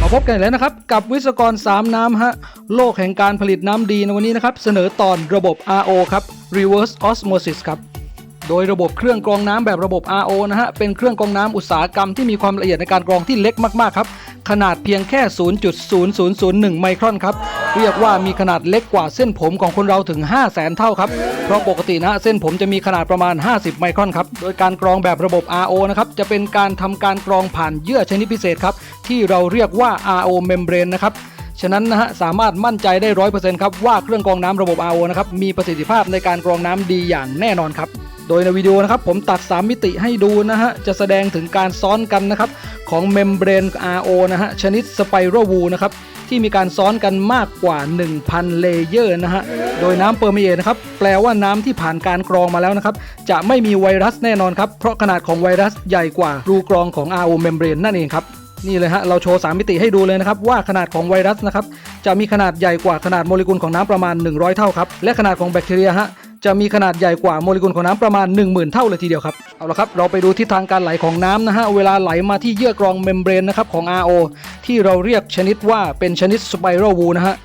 มาพบกันแล้วนะครับ กับวิศกร 3 น้ำฮะ โลกแห่งการผลิตน้ำดีในวันนี้นะครับ เสนอตอนระบบ RO ครับ Reverse Osmosis ครับ โดยระบบเครื่องกรองน้ำแบบระบบ RO นะฮะ เป็นเครื่องกรองน้ำอุตสาหกรรมที่มีความละเอียดในการกรองที่เล็กมาก ๆ ครับ ขนาดเพียงแค่ 0.0001 ไมครอนครับ เรียกว่ามีขนาดเล็กกว่าเส้นผมของคนเราถึง 5 0 0แสนเท่าครับ เพราะปกตินะเส้นผมจะมีขนาดประมาณ 50 ไมครอนครับ โดยการกรองแบบระบบ RO นะครับ จะเป็นการทำการกรองผ่านเยื่อชนิดพิเศษครับ ที่เราเรียกว่า RO membrane นะครับฉะนั้นนะฮะสามารถมั่นใจได้ร้อยเปอร์เซ็นต์ครับว่าเครื่องกรองน้ำระบบ RO นะครับมีประสิทธิภาพในการกรองน้ำดีอย่างแน่นอนครับ โดยในวิดีโอนะครับผมตัด 3 มิติให้ดูนะฮะจะแสดงถึงการซ้อนกันนะครับ ของเมมเบรน RO นะฮะ ชนิดสไปรัลวูนะครับ ที่มีการซ้อนกันมากกว่า 1,000 เลเยอร์นะฮะ โดยน้ำเปอร์เมเอนะครับ แปลว่าน้ำที่ผ่านการกรองมาแล้วนะครับ จะไม่มีไวรัสแน่นอนครับ เพราะขนาดของไวรัสใหญ่กว่ารูกรองของ RO เมมเบรนนั่นเองครับนี่เลยฮะ เราโชว์ 3 มิติให้ดูเลยนะครับ ว่าขนาดของไวรัสนะครับ จะมีขนาดใหญ่กว่าขนาดโมเลกุลของน้ำประมาณ 100 เท่าครับ และขนาดของแบคทีเรียฮะ จะมีขนาดใหญ่กว่าโมเลกุลของน้ำประมาณ 10,000 เท่าเลยทีเดียวครับเอาละครับเราไปดูทิศทางการไหลของน้ำนะฮะเวลาไหลมาที่เยื่อกรองเมมเบรนนะครับของ RO ที่เราเรียกชนิดว่าเป็นชนิดสไปรัลวูนะฮะ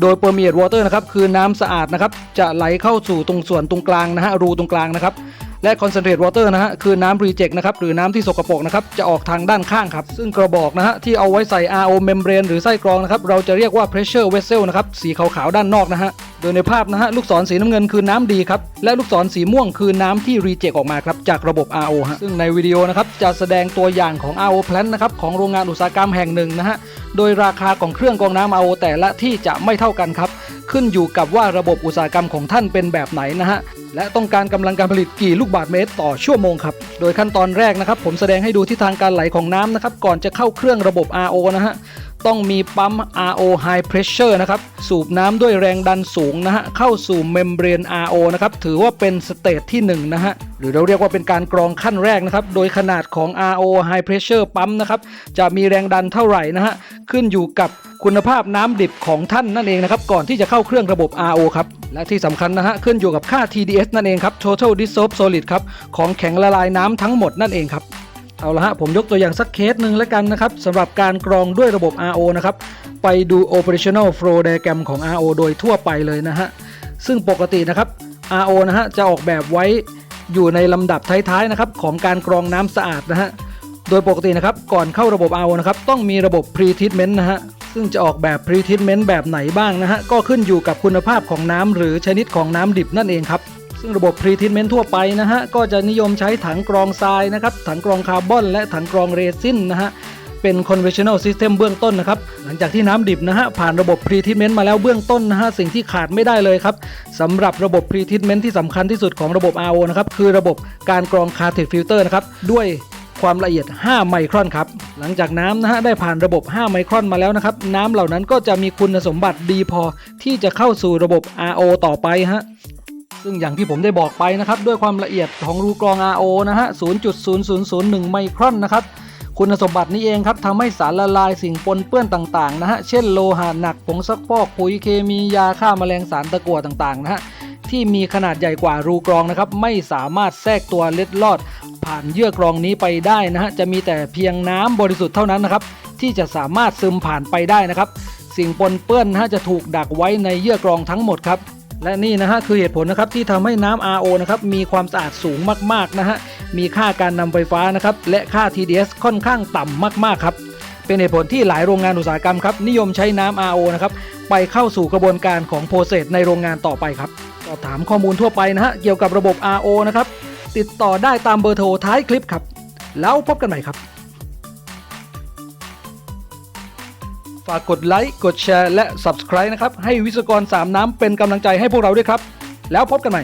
โดยเปอร์เมียดวอเตอร์นะครับคือน้ำสะอาดนะครับจะไหลเข้าสู่ตรงส่วนตรงกลางนะฮะรูตรงกลางนะครับ และ concentrate water นะฮะคือน้ำ reject นะครับหรือน้ำที่สกปรกนะครับจะออกทางด้านข้างครับซึ่งกระบอกนะฮะที่เอาไว้ใส่ RO membrane หรือไส้กรองนะครับเราจะเรียกว่า pressure vessel นะครับสีขาวๆด้านนอกนะฮะโดยในภาพนะฮะลูกศรสีน้ำเงินคือน้ำดีครับและลูกศรสีม่วงคือน้ำที่ reject ออกมาครับจากระบบ RO ฮะซึ่งในวิดีโอนะครับจะแสดงตัวอย่างของ RO plant นะครับของโรงงานอุตสาหกรรมแห่งหนึ่งนะฮะโดยราคาของเครื่องกรองน้ำ RO แต่ละที่จะไม่เท่ากันครับ ขึ้นอยู่กับว่าระบบอุตสาหกรรมของท่านเป็นแบบไหนนะฮะ และต้องการกำลังการผลิตกี่ลูกบาศก์เมตรต่อชั่วโมงครับ โดยขั้นตอนแรกนะครับ ผมแสดงให้ดูที่ทางการไหลของน้ำนะครับ ก่อนจะเข้าเครื่องระบบ RO นะฮะ ต้องมีปั๊ม RO High Pressure นะครับ สูบน้ำด้วยแรงดันสูงนะฮะ เข้าสู่เมมเบรน RO นะครับ ถือว่าเป็นสเตจที่1นะฮะ หรือเราเรียกว่าเป็นการกรองขั้นแรกนะครับ โดยขนาดของ RO High Pressure ปั๊มนะครับ จะมีแรงดันเท่าไหร่นะฮะ ขึ้นอยู่กับคุณภาพน้ำดิบของท่านนั่นเองนะครับ ก่อนที่จะเข้าเครื่องระบบ RO ครับ และที่สำคัญนะฮะ ขึ้นอยู่กับค่า TDS นั่นเองครับ Total Dissolved Solid ครับ ของแข็งละลายน้ำทั้งหมดนั่นเองครับ เอาละฮะผมยกตัวอย่างสักเคสหนึ่งแล้วกันนะครับสำหรับการกรองด้วยระบบ RO นะครับ ไปดู operational flow diagram ของ RO โดยทั่วไปเลยนะฮะ ซึ่งปกตินะครับ RO นะฮะจะออกแบบไว้อยู่ในลำดับท้ายๆนะครับของการกรองน้ำสะอาดนะฮะ โดยปกตินะครับก่อนเข้าระบบ RO นะครับต้องมีระบบ pre treatment นะฮะ ซึ่งจะออกแบบ pre treatment แบบไหนบ้างนะฮะ ก็ขึ้นอยู่กับคุณภาพของน้ำหรือชนิดของน้ำดิบนั่นเองครับ ซึ่งระบบ pre treatment ทั่วไปนะฮะก็จะนิยมใช้ถังกรองทรายนะครับถังกรองคาร์บอน และถังกรองเรซินนะฮะเป็น conventional system เบื้องต้นนะครับ หลังจากที่น้ำดิบนะฮะผ่านระบบ pre treatment มาแล้วเบื้องต้นนะฮะสิ่งที่ขาดไม่ได้เลยครับสำหรับระบบ pre treatment ที่สำคัญที่สุดของระบบ RO นะครับ คือระบบการกรอง cartridge filter นะครับ ด้วยความละเอียด 5 ไมครอนครับ หลังจากน้ำนะฮะได้ผ่านระบบ 5 ไมครอนมาแล้วนะครับ น้ำเหล่านั้นก็จะมีคุณสมบัติดีพอที่จะเข้าสู่ระบบ RO ต่อไปฮะ ซึ่งอย่างที่ผมได้บอกไปนะครับ ด้วยความละเอียดของรูกรอง RO นะฮะ 0.0001 ไมครอนนะครับ คุณสมบัตินี้เองครับทำให้สารละลายสิ่งปนเปื้อนต่างๆนะฮะ เช่นโลหะหนักผงซักฟอกปุ๋ยเคมียาฆ่าแมลงสารตะกั่วต่างๆนะฮะที่มีขนาดใหญ่กว่ารูกรองนะครับ ไม่สามารถแทรกตัวเล็ดลอด ผ่านเยื่อกรองนี้ไปได้นะฮะจะมีแต่เพียงน้ำบริสุทธิ์เท่านั้นนะครับที่จะสามารถซึมผ่านไปได้นะครับ สิ่งปนเปื้อนนะฮะจะถูกดักไว้ในเยื่อกรองทั้งหมดครับ และนี่นะฮะคือเหตุผลนะครับที่ทำให้น้ำ RO นะครับมีความสะอาดสูงมากๆนะฮะมีค่าการนำไฟฟ้านะครับและค่า TDS ค่อนข้างต่ำมากๆครับเป็นเหตุผลที่หลายโรงงานอุตสาหกรรมครับนิยมใช้น้ำ RO นะครับไปเข้าสู่กระบวนการของโปรเซสในโรงงานต่อไปครับสอบถามข้อมูลทั่วไปนะฮะเกี่ยวกับระบบ RO นะครับติดต่อได้ตามเบอร์โทรท้ายคลิปครับ แล้วพบกันใหม่ครับากกดไลค์กดแชร์และ Subscribe นะครับ ให้วิศวกร3น้ำเป็นกำลังใจให้พวกเราด้วยครับ แล้วพบกันใหม่